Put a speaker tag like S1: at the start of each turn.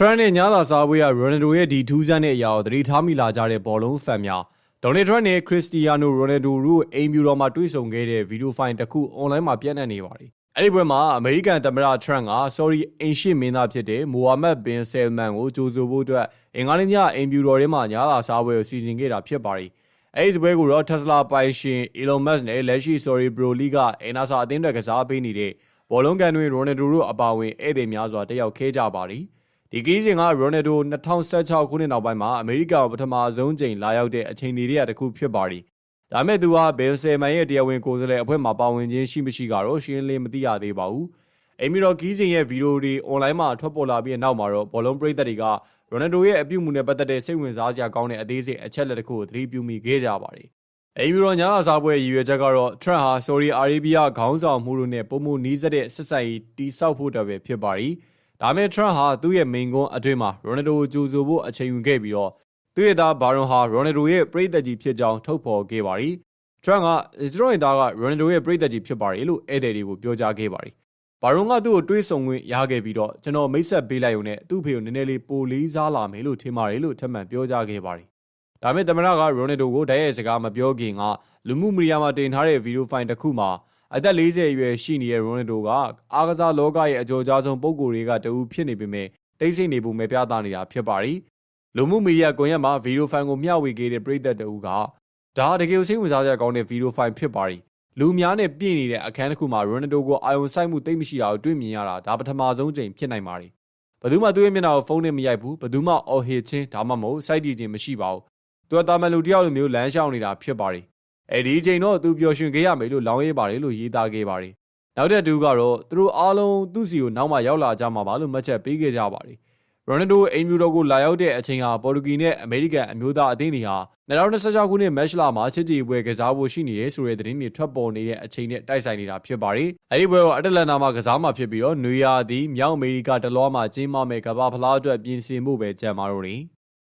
S1: ထရန့်နဲ့ညားသာစားပွဲကရိုနယ်ဒိုရဲ့ဒီထူးဆန်းတဲ့အရာကိုသတိထားမိလာကြတဲ့ဘောလုံးဖန်များဒေါ်နယ်ထရန့်နဲ့ခရစ္စတီယာနိုရိုနယ်ဒိုတို့အိမ်ဖြူတော်မှာတွေ့ဆုံခဲ့တဲ့ဗီဒီယိုဖိုင်တစ်ခုအွန်လိုင်းမှာပြန့်နှံ့နေပါတယ်။အဲ့ဒီပွဲမှာအမေရိကန်သမ္မတထရန့်က sorry အိမ်ရှိမင်းသားဖြစ်တဲ့မိုဟာမက်ဘင်ဆယ်မန်ကိုကြိုဆိုဖို့အတွက်အင်္ဂါနေ့ညအိမ်ဖြူတော်ထဲမှာညားသာစားပွဲကိုစီစဉ်ခဲ့တာဖြစ်ပါတယ်။အဲ့ဒီပွဲကိုတော့ Tesla ပိုင်ရှင် Elon Musk နဲ့လက်ရှိ sorry Pro League က NASA အသင်းအတွက်ကစားပေးနေတဲ့ဘောလုံးကန်တွေရိုနယ်ဒိုတို့အပါအဝင်ဧည့်သည်များစွာတက်ရောက်ခဲ့ကြပါတယ်။ ဒီကီးစဉ်ကရိုနယ်ဒို2016ခုနှစ်နောက်ပိုင်းမှာအမေရိကန်ပထမဆုံးချိန်လာရောက်တဲ့အချိန်တွေကတခုဖြစ်ပါတယ်။ဒါမဲ့သူဟာဘယ်ဆယ်မန်ရဲ့တရားဝင်ကိုယ်စားလှယ်အဖွဲ့မှာပါဝင်ခြင်းရှိမရှိကတော့ရှင်းလင်းမသိရသေးပါဘူး။အိမ်မီတော်ကီးစဉ်ရဲ့ဗီဒီယိုတွေအွန်လိုင်းမှာထွက်ပေါ်လာပြီးနောက်မှာတော့ဘောလုံးပရိသတ်တွေကရိုနယ်ဒိုရဲ့အပြုအမူနဲ့ပတ်သက်တဲ့စိတ်ဝင်စားစရာကောင်းတဲ့အသေးစိတ်အချက်လက်တခုကိုသတိပြုမိခဲ့ကြပါတယ်။အိမ်မီတော်ညာအစားပွဲရည်ရွယ်ချက်ကတော့ထရန့်ဟာဆော်ဒီအာရေဗျခေါင်းဆောင်မှုတို့နဲ့ပုံမှုနီးစပ်တဲ့ဆက်ဆံရေးတိစောက်ဖို့တပဲဖြစ်ပါတယ်။ ဒါမဲ့ Trump ဟာသူ့ရဲ့မိန်ကွန်းအတွင်းမှာ Ronaldo ကိုကြိုဆိုဖို့အချိန်ယူခဲ့ပြီးတော့သူ့ရဲ့သားဘာရွန်ဟာ Ronaldo ရဲ့ပရိသတ်ကြီးဖြစ်ကြောင်းထုတ်ဖော်ခဲ့ပါတယ်။ Trump က Israel ရဲ့သားက Ronaldo ရဲ့ပရိသတ်ကြီးဖြစ်ပါတယ်လို့ဧည့်သည်တွေကိုပြောကြားခဲ့ပါတယ်။ဘာရွန်ကသူ့ကိုတွေးဆုံခွင့်ရခဲ့ပြီးတော့ကျွန်တော်မိတ်ဆက်ပေးလိုက်ုံနဲ့သူ့ဖေကိုနည်းနည်းလေးပိုလေးစားလာမယ်လို့ထင်ပါတယ်လို့ထပ်မံပြောကြားခဲ့ပါတယ်။ဒါမဲ့သမ္မတက Ronaldo ကိုတိုက်ရိုက်စကားမပြောခင်ကလူမှုမီဒီယာမှာတင်ထားတဲ့ဗီဒီယိုဖိုင်တစ်ခုမှာ အသက်40အရွယ်ရှိနေတဲ့ရိုနယ်ဒိုကအားကစားလောကရဲ့အကျော်ကြားဆုံးပုံကိုယ်တွေကတူဖြစ်နေပေမဲ့တိတ်ဆိတ်နေပုံပဲပြသနေတာဖြစ်ပါတယ်။လူမှုမီဒီယာကွန်ရက်မှာဗီဒီယိုဖိုင်ကိုမျှဝေခဲ့တဲ့ပရိသတ်တူကဒါတကယ်စိတ်ဝင်စားစရာကောင်းတဲ့ဗီဒီယိုဖိုင်ဖြစ်ပါတယ်။လူများနဲ့ပြည့်နေတဲ့အခန်းတစ်ခုမှာရိုနယ်ဒိုကိုအာယုံဆိုင်မှုတိတ်မရှိတာကိုတွေ့မြင်ရတာဒါပထမဆုံးချိန်ဖြစ်နိုင်ပါတယ်။ဘယ်သူမှသူ့ရဲ့မျက်နှာကိုဖုန်းနဲ့မရိုက်ဘူး။ဘယ်သူမှအော်ဟစ်ချင်းဒါမှမဟုတ်စိုက်တီချင်းမရှိပါဘူး။သူကတာမန်လူတယောက်လိုမျိုးလမ်းလျှောက်နေတာဖြစ်ပါတယ်။ အဲဒီအချိန်တော့သူပျော်ရွှင်ခဲ့ရမယ်လို့လောင်းရဲပါတယ်လို့ရေးသားခဲ့ပါတယ်။နောက်တဲ့တူကတော့သူတို့အားလုံးသူ့စီကိုနောက်မှရောက်လာကြမှာပါလို့မှတ်ချက်ပေးခဲ့ကြပါတယ်။ရိုနယ်ဒိုအိမ်မြူတော်ကိုလာရောက်တဲ့အချိန်ဟာပေါ်တူဂီနဲ့အမေရိကန်အမျိုးသားအသင်းတွေဟာ2026ခုနှစ်မက်ချ်လာမှာချစ်ကြည်ပွဲကစားဖို့ရှိနေတယ်ဆိုတဲ့သတင်းတွေထွက်ပေါ်နေတဲ့အချိန်နဲ့တိုက်ဆိုင်နေတာဖြစ်ပါတယ်။အဲဒီပွဲကိုအတလန်နာမှာကစားမှာဖြစ်ပြီးတော့နွေရာသီမြောက်အမေရိကတလောမှာကျင်းပမဲ့ကမ္ဘာဖလားအတွက်ပြင်ဆင်ဖို့ပဲကြံပါတော့တယ်။